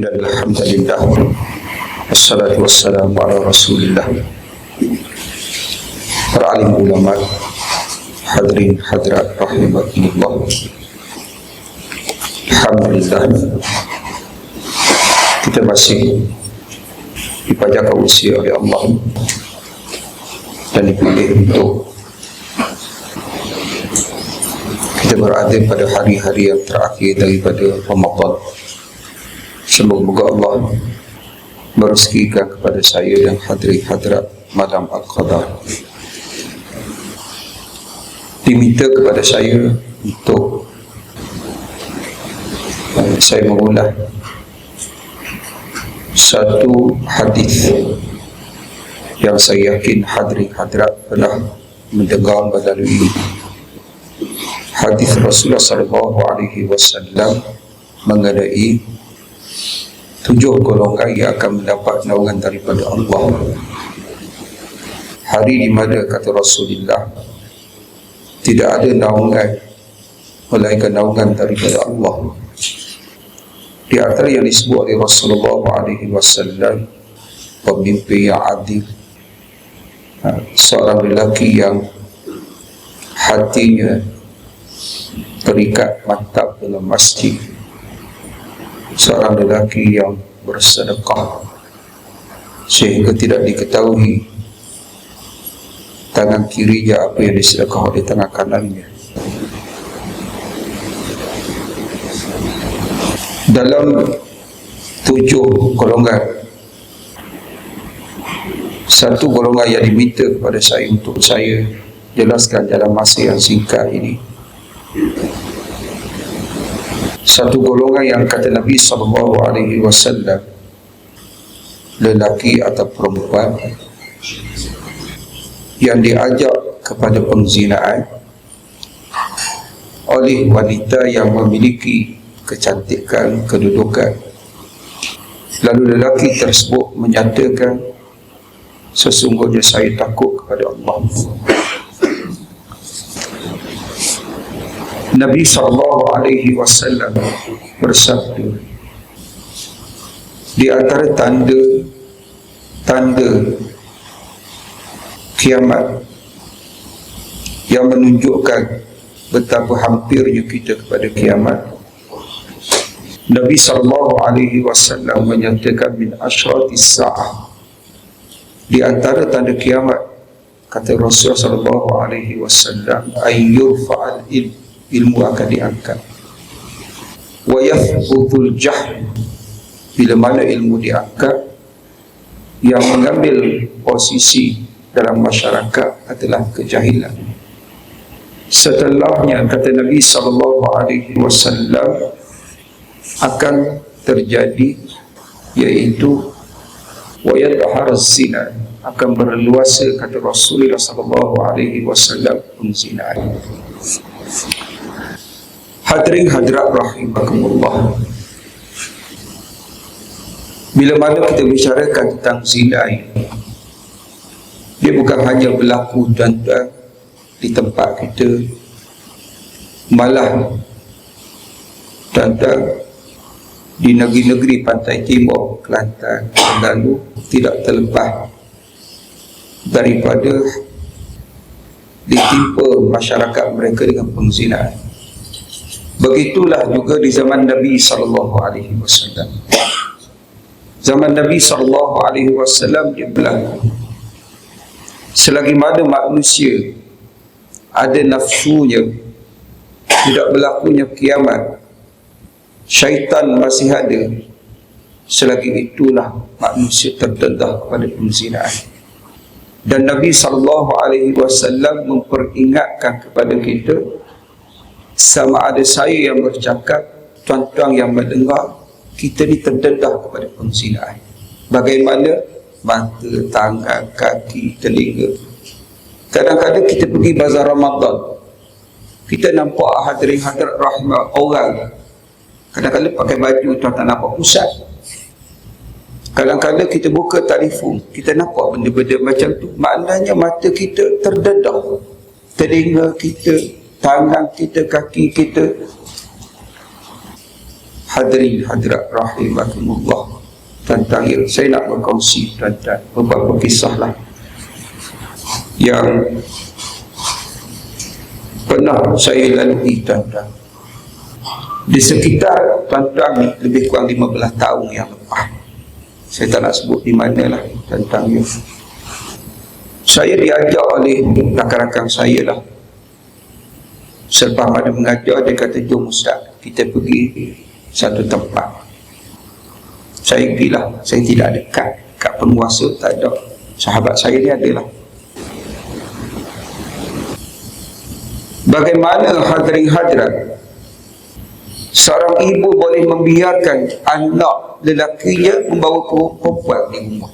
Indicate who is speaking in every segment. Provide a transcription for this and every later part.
Speaker 1: إن الحمد لله والصلاة والسلام على رسول الله Para alim ulama Hadirin hadirat rahimakumullah Alhamdulillah Kita masih Dipajakan usia oleh Allah Dan dipilih untuk Kita berada pada hari-hari yang terakhir daripada Ramadan Semoga Allah Merezekikan kepada saya dan hadirin hadirat Malam Al-Qadar diminta kepada saya untuk uh, saya mengulang satu hadis yang saya yakin hadirin hadirat pernah mendengar melalui hadis Rasulullah sallallahu alaihi wasallam mengenai tujuh golongan yang akan mendapat naungan daripada Allah. Hari di mana kata Rasulullah tidak ada naungan melainkan naungan daripada Allah. Di antara yang disebut oleh Rasulullah alaihi wasallam pemimpin yang adil ha, seorang lelaki yang hatinya terikat mantap dalam masjid seorang lelaki yang bersedekah sehingga tidak diketahui tangan kirinya apa yang disedekah oleh tangan kanannya. Dalam tujuh golongan satu golongan yang diminta kepada saya untuk saya jelaskan dalam masa yang singkat ini satu golongan yang kata Nabi sallallahu alaihi wasallam lelaki atau perempuan yang diajak kepada pengzinaan oleh wanita yang memiliki kecantikan, kedudukan. Lalu lelaki tersebut menyatakan sesungguhnya saya takut kepada Allah. Nabi sallallahu alaihi wasallam bersabda di antara tanda tanda kiamat yang menunjukkan betapa hampirnya kita kepada kiamat. Nabi sallallahu alaihi wasallam menyatakan min asyratis saah di antara tanda kiamat kata Rasulullah sallallahu alaihi wasallam ayyur fa'al il, ilmu akan diangkat wa yathbutul jahl bila mana ilmu diangkat yang mengambil posisi dalam masyarakat adalah kejahilan. Setelahnya kata Nabi sallallahu alaihi wasallam akan terjadi iaitu wa yadhhar zina akan berluasa kata Rasulullah sallallahu alaihi wasallam zina. Hadirin hadirat rahimakumullah. Bila mana kita bicarakan tentang zina ini, dia bukan hanya berlaku tuan-tuan di tempat kita malah tuan-tuan di negeri-negeri pantai timur Kelantan Terengganu tidak terlepas daripada ditimpa masyarakat mereka dengan pengzinaan begitulah juga di zaman Nabi sallallahu alaihi wasallam. Zaman Nabi sallallahu alaihi wasallam dia berlaku. Selagi mana manusia ada nafsunya tidak berlakunya kiamat syaitan masih ada selagi itulah manusia terdedah pada pengzinaan dan Nabi sallallahu alaihi wasallam memperingatkan kepada kita sama ada saya yang bercakap tuan-tuan yang mendengar kita ni terdedah kepada pengzinaan bagaimana mata, tangan, kaki, telinga. Kadang-kadang kita pergi bazar Ramadan. Kita nampak hadirin hadirat rahmat orang. Kadang-kadang pakai baju tuan tak nampak pusat. Kadang-kadang kita buka telefon, kita nampak benda-benda macam tu. Maknanya mata kita terdedah. Telinga kita, tangan kita, kaki kita. hadirin hadirat rahimakumullah. Tentang yang saya nak berkongsi tentang beberapa kisah lah yang pernah saya lalui tentang di sekitar tuan-tuan ni lebih kurang 15 tahun yang lepas. Saya tak nak sebut di mana lah tentang you saya diajak oleh rakan-rakan saya lah selepas mana mengajar dia kata jom ustaz kita pergi satu tempat. Saya pergi lah saya tidak dekat. Kat penguasa tak ada. Sahabat saya ni adalah. Bagaimana hadirin hadirat seorang ibu boleh membiarkan anak lelakinya membawa perempuan di rumah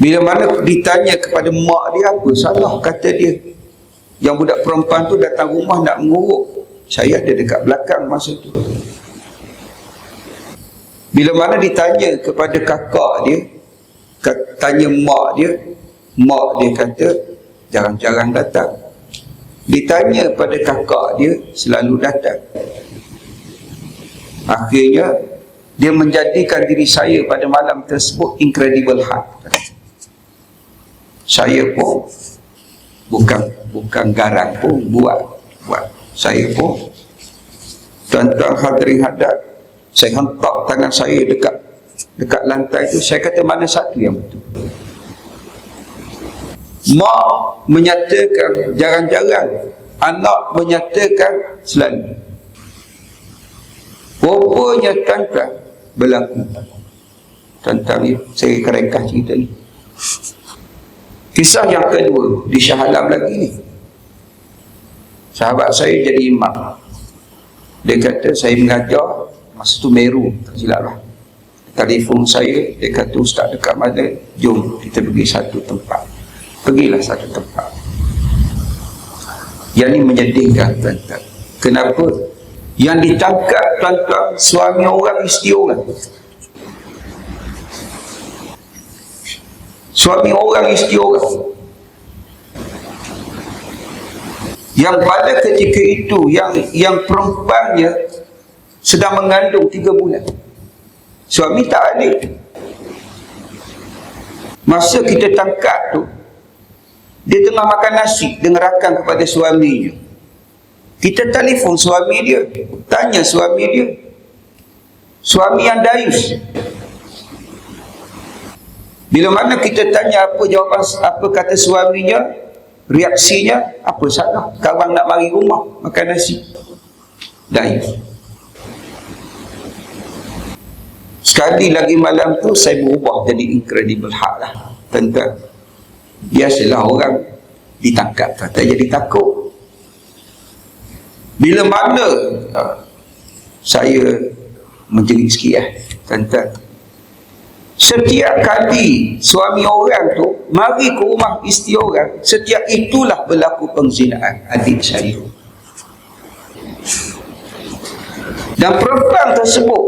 Speaker 1: bila mana ditanya kepada mak dia apa salah kata dia? Yang budak perempuan tu datang rumah nak menguruk. Saya ada dekat belakang masa tu. Bila mana ditanya kepada kakak dia tanya mak dia mak dia kata jarang-jarang datang. Ditanya pada kakak dia selalu datang. Akhirnya dia menjadikan diri saya pada malam tersebut incredible heart saya pun bukan bukan garang pun buat buat. Saya pun tuan-tuan hadirin hadat saya hentak tangan saya dekat dekat lantai itu saya kata mana satu yang betul? Mak menyatakan jarang-jarang anak menyatakan selalu rupanya tuan-tuan berlaku. Ni saya keringkas cerita ni kisah yang kedua di Shah Alam lagi ni. Sahabat saya jadi imam. Dia kata saya mengajar masa tu Meru tak silap lah. Telefon saya dia kata ustaz dekat mana? Jom kita pergi satu tempat. Pergilah satu tempat. Yang ini menyedihkan tuan-tuan. Kenapa? Yang ditangkap tuan-tuan suami orang isteri orang suami orang isteri orang. Yang pada ketika itu yang yang perempuannya sedang mengandung tiga bulan. Suami tak ada. Masa kita tangkap tu dia tengah makan nasi dengan rakan kepada suaminya kita telefon suami dia tanya suami dia. Suami yang dayus bila mana kita tanya apa jawapan apa kata suaminya reaksinya apa salah? Kawan nak mari rumah makan nasi. Dayus sekali lagi malam tu saya berubah jadi incredible hak lah tentang biasalah orang ditangkap tak jadi takut. Bila mana uh, saya menjerit sikit ya tentang setiap kali suami orang tu mari ke rumah isteri orang setiap itulah berlaku pengzinaan adik saya. Dan perempuan tersebut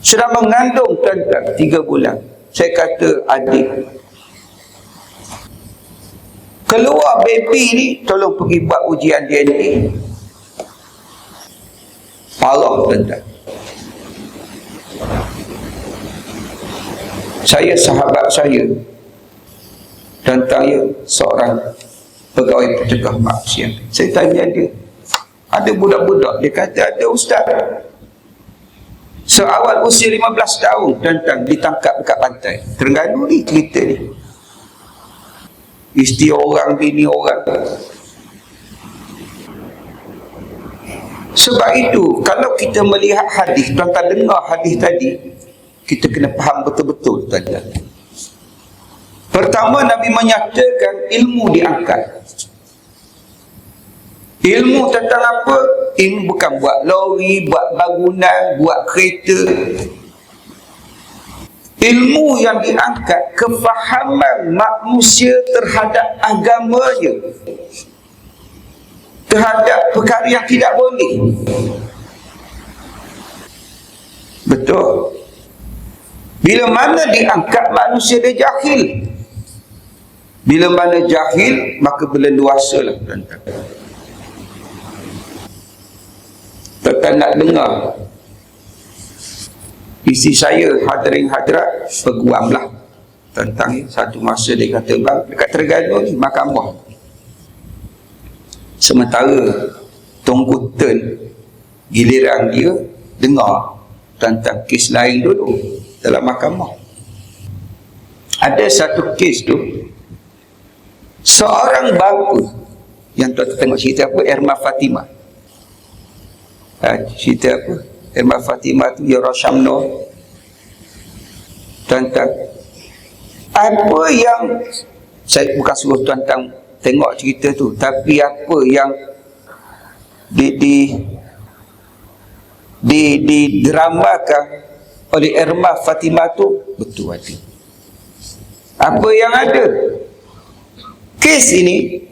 Speaker 1: sedang mengandung tentang tiga bulan. Saya kata adik keluar baby ni tolong pergi buat ujian DNA parah tuan saya sahabat saya tentang ya seorang pegawai pencegah maksiat saya tanya dia ada budak-budak? Dia kata ada ustaz. Seawal usia 15 tahun tentang ditangkap dekat pantai. Terengganu ni cerita ni. Isteri orang bini orang. Sebab itu kalau kita melihat hadis tuan-tuan dengar hadis tadi kita kena faham betul-betul tadi pertama Nabi menyatakan ilmu diangkat. Ilmu tentang apa? Ilmu bukan buat lori buat bangunan buat kereta. Ilmu yang diangkat kefahaman manusia terhadap agamanya. Terhadap perkara yang tidak boleh. Betul bila mana diangkat manusia dia jahil? Bila mana jahil maka berleluasa lah Tuan-tuan. Nak dengar. Isi saya hadirin hadirat Peguamlah Tentang satu masa dia kata bang Dekat Terengganu ni makan buah. Sementara Tunggu Giliran dia Dengar Tentang kes lain dulu Dalam mahkamah. Ada satu kes tu Seorang bapa Yang tuan tengok cerita apa Erma Fatimah ha, Cerita apa? Erma Fatimah tu Ya Rashamno Tentang Apa yang Saya bukan suruh tuan-tuan Tengok cerita tu Tapi apa yang Di Di Di, di dramakan Oleh Erma Fatimah tu Betul ada Apa yang ada Kes ini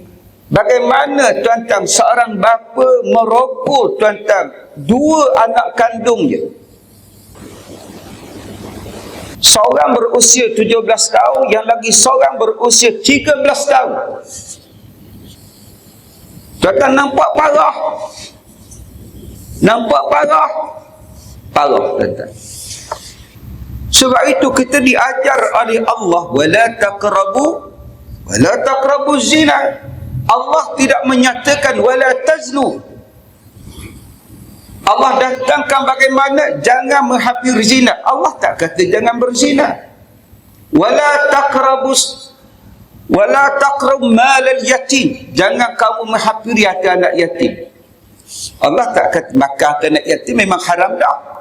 Speaker 1: Bagaimana tuan-tuan seorang bapa merokok tuan-tuan dua anak kandungnya. Seorang berusia 17 tahun yang lagi seorang berusia 13 tahun. Tuan-tuan nampak parah. Nampak parah. Parah tuan-tuan. Sebab itu kita diajar oleh Allah wala taqrabu wala taqrabu zina. Allah tidak menyatakan wala taznu. Allah datangkan bagaimana jangan menghampir zina. Allah tak kata jangan berzina. Wala taqrabus wala taqrab mal al yatim. Jangan kamu menghampiri harta anak yatim. Allah tak kata maka harta anak yatim memang haram dah.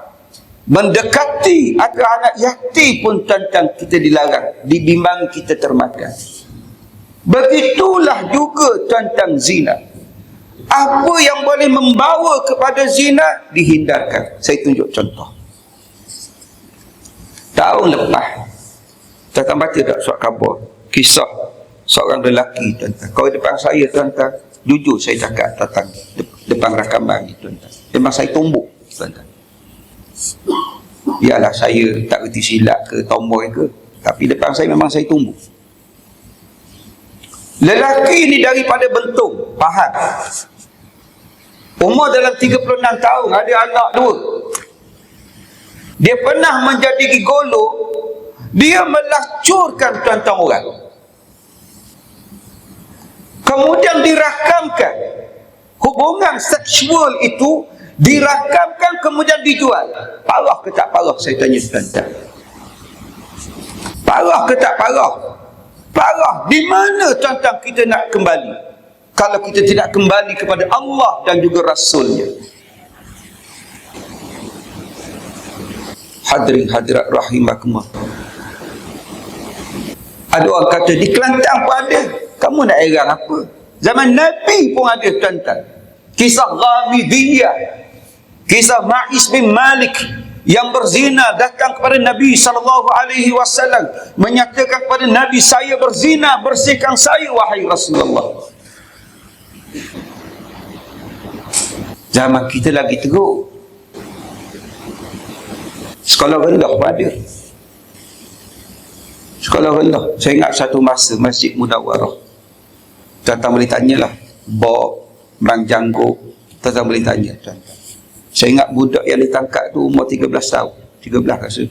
Speaker 1: Mendekati harta anak yatim pun tentang kita dilarang, dibimbang kita termakan. Begitulah juga tentang zina. Apa yang boleh membawa kepada zina dihindarkan. Saya tunjuk contoh. Tahun lepas, tuan-tuan baca tak surat khabar? Kisah seorang lelaki tuan-tuan. Kau depan saya tuan-tuan, jujur saya cakap tentang depan rakaman ni tuan-tuan. Memang saya tumbuk tuan-tuan. Biarlah saya tak reti silat ke tomboy ke. Tapi depan saya memang saya tumbuk. Lelaki ni daripada bentuk Paham Umur dalam 36 tahun Ada anak dua Dia pernah menjadi gigolo Dia melacurkan tuan-tuan orang Kemudian dirakamkan Hubungan seksual itu Dirakamkan kemudian dijual. Parah ke tak parah saya tanya tuan-tuan? Parah ke tak parah? Parah. Di mana tuan-tuan kita nak kembali? Kalau kita tidak kembali kepada Allah dan juga Rasulnya. Hadirin hadirat rahimakumullah. Ada orang kata di Kelantan pun ada. Kamu nak heran apa? Zaman Nabi pun ada tuan-tuan. Kisah Ghamidiyah kisah Ma'is bin Malik yang berzina datang kepada Nabi sallallahu alaihi wasallam menyatakan kepada Nabi saya berzina bersihkan saya wahai Rasulullah. Zaman kita lagi teruk. Sekolah rendah pun ada sekolah rendah. Saya ingat satu masa masjid Mudawarah. Tuan-tuan boleh tanyalah Bob Bang Janggo tuan-tuan boleh tanya tuan-tuan saya ingat budak yang ditangkap tu umur 13 tahun. 13 rasa.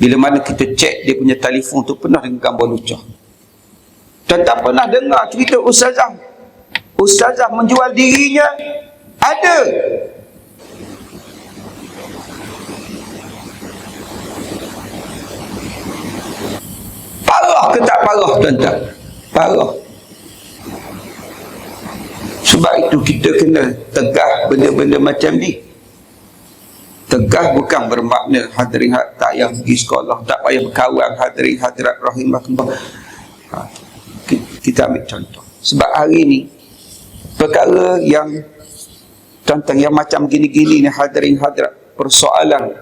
Speaker 1: Bila mana kita cek dia punya telefon tu penuh dengan gambar lucah. Dan tak pernah dengar cerita ustazah. Ustazah menjual dirinya. Ada. Parah ke tak parah tuan-tuan? Parah. Sebab itu kita kena tegah benda-benda macam ni. Tegah bukan bermakna hadirin tak payah pergi sekolah, tak payah berkawan hadirin hadirat rahimahullah. Ha, kita ambil contoh. Sebab hari ni perkara yang tentang yang macam gini-gini ni hadirin hadirat persoalan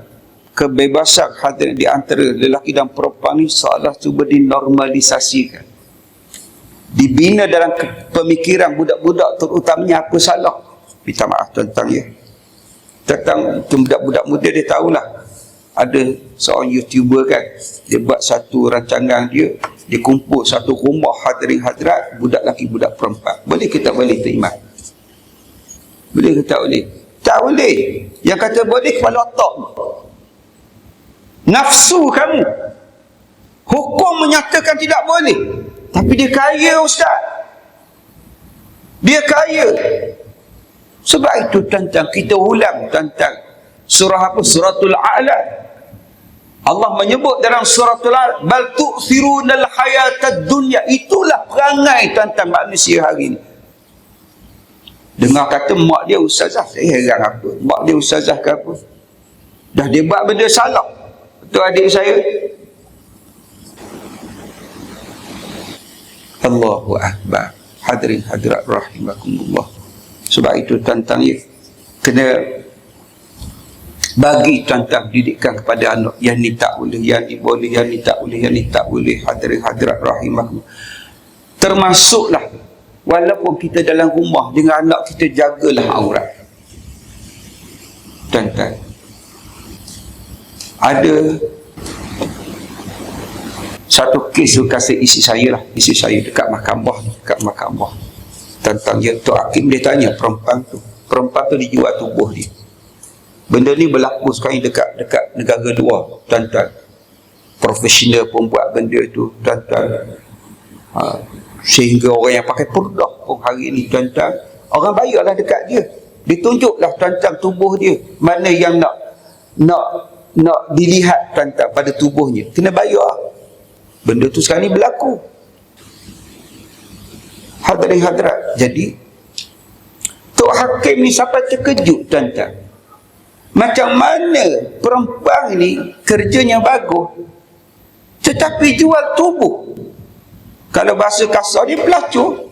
Speaker 1: kebebasan hadirin di antara lelaki dan perempuan ni seolah cuba dinormalisasikan dibina dalam pemikiran budak-budak terutamanya apa salah minta maaf tentang ya tentang budak-budak muda dia tahulah ada seorang youtuber kan dia buat satu rancangan dia dia kumpul satu rumah hadirin hadirat budak lelaki budak perempuan boleh kita boleh terima boleh kita boleh Tak boleh. Yang kata boleh kepala otak. Nafsu kamu. Hukum menyatakan tidak boleh. Tapi dia kaya Ustaz. Dia kaya. Sebab itu tentang kita ulang tentang surah apa? Suratul A'la. Allah menyebut dalam suratul A'la, bal tu'thirunal hayatad dunya. Itulah perangai tentang manusia hari ini. Dengar kata mak dia ustazah, saya heran apa? Mak dia ustazah ke apa? Dah dia buat benda salah. Betul adik saya? Allahu Akbar. Hadirin hadirat rahimakumullah. Sebab itu tentang ia kena bagi tentang didikan kepada anak yang ni tak boleh, yang ni boleh, yang ni tak boleh, yang ni tak boleh. Hadirin hadirat rahimakumullah. Termasuklah walaupun kita dalam rumah dengan anak kita jagalah aurat. Tentang ada satu kes tu kasih isi saya lah. Isi saya dekat mahkamah dekat mahkamah. Tentang dia Tok Hakim dia tanya perempuan tu. Perempuan tu dijual tubuh dia. Benda ni berlaku sekarang dekat dekat negara dua tentang profesional pun buat benda tu tentang ha, sehingga orang yang pakai purdah pun hari ni tentang orang bayarlah dekat dia. Ditunjuklah tentang tubuh dia. Mana yang nak nak nak dilihat tentang pada tubuhnya. Kena bayar Benda tu sekarang ni berlaku. Hadirin hadirat. Jadi, Tok Hakim ni sampai terkejut tuan-tuan. Macam mana perempuan ni kerjanya bagus tetapi jual tubuh. Kalau bahasa kasar dia pelacur.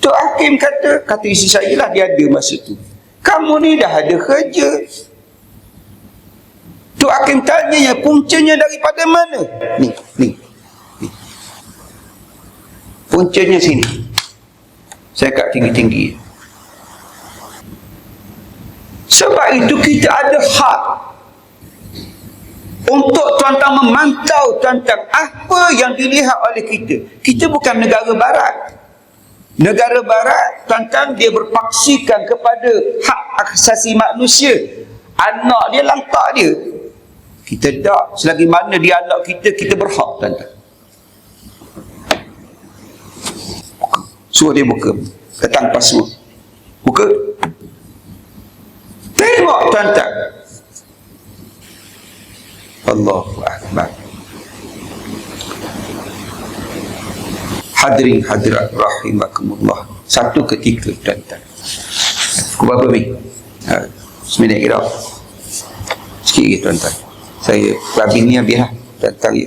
Speaker 1: Tok Hakim kata, kata isi saya lah dia ada masa tu. Kamu ni dah ada kerja. Tok Hakim tanya puncanya daripada mana? Ni, ni. ni. Puncanya sini. Saya kat tinggi-tinggi. Sebab itu kita ada hak untuk tuan-tuan memantau tentang apa yang dilihat oleh kita. Kita bukan negara barat. Negara barat, tuan-tuan dia berpaksikan kepada hak asasi manusia. Anak dia langkah dia. Kita tak. Selagi mana dia anak kita, kita berhak tuan-tuan. Suruh dia buka. Ketang pas semua. Buka. Tengok tuan-tuan. Allahu Akbar. Hadirin hadirat rahimakumullah. Satu ketika tuan-tuan. Berapa ni? Ha, seminit kira. Sikit lagi tuan-tuan saya babi ni habis lah tentang ia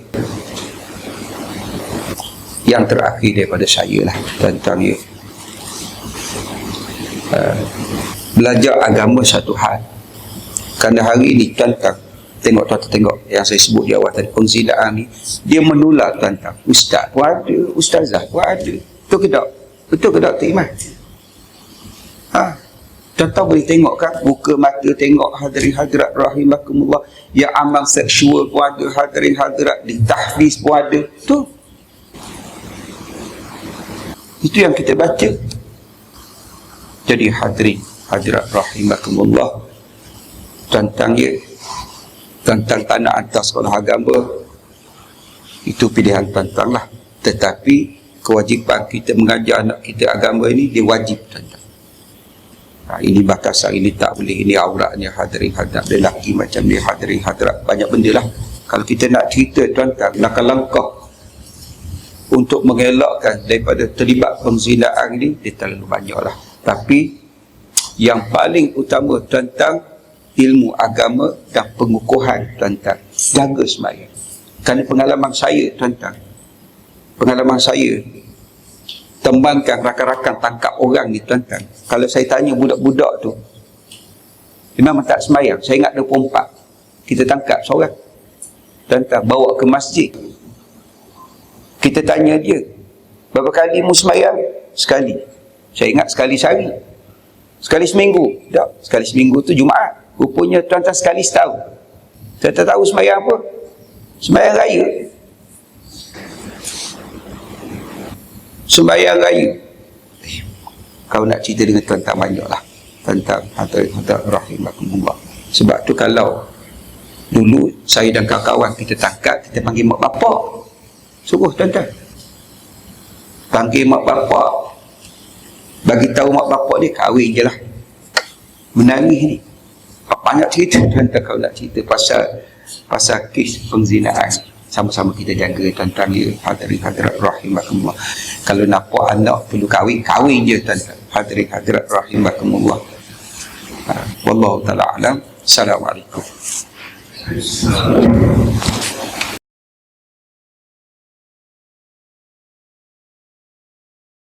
Speaker 1: yang terakhir daripada saya lah tentang ia uh, belajar agama satu hal. Kerana hari ini tentang tengok tuan tengok yang saya sebut di awal tadi penzilaan ni dia menular tentang ustaz pun ada ustazah pun ada. Betul ke tak? Betul ke tak terima Tuan-tuan boleh tengok kan? Buka mata tengok hadirin hadirat rahimakumullah. Yang amal seksual pun ada Hadirin hadirat di tahfiz pun ada. Tu Itu yang kita baca. Jadi hadirin hadirat rahimakumullah Tentang ya Tentang tanah atas sekolah agama Itu pilihan tentang lah. Tetapi kewajipan kita mengajar anak kita agama ini Dia wajib tentang ha, ini batasan ini tak boleh. Ini auratnya hadirin hadirat lelaki macam ni hadirin hadirat banyak benda lah. Kalau kita nak cerita tuan-tuan langkah-langkah untuk mengelakkan daripada terlibat pengzinaan ini dia terlalu banyak lah. Tapi yang paling utama tentang ilmu agama dan pengukuhan tentang jaga semayang kerana pengalaman saya tentang pengalaman saya tembangkan rakan-rakan tangkap orang ni tuan-tuan. Kalau saya tanya budak-budak tu memang tak semayang. Saya ingat 24 kita tangkap seorang. Tuan-tuan bawa ke masjid. Kita tanya dia berapa kali mu semayang? Sekali. Saya ingat sekali sehari. Sekali seminggu? Tak sekali seminggu tu Jumaat. Rupanya tuan-tuan sekali setahun. Tak tahu semayang apa? Semayang raya sembahyang raya. Kau nak cerita dengan tuan tak banyak lah tentang hadirat rahimakumullah. Sebab tu kalau dulu saya dan kawan-kawan kita tangkap kita panggil mak bapak. Suruh tuan-tuan panggil mak bapak. Bagi tahu mak bapak dia kahwin je lah. Menangis ni. Banyak cerita tuan-tuan kalau nak cerita pasal pasal kes pengzinaan sama-sama kita jaga tuan-tuan ya hadirin hadirat rahimakumullah. Kalau nampak anak perlu kahwin kahwin je tuan-tuan. Hadirin hadirat rahimakumullah. Ha, wallahu taala alam. Assalamualaikum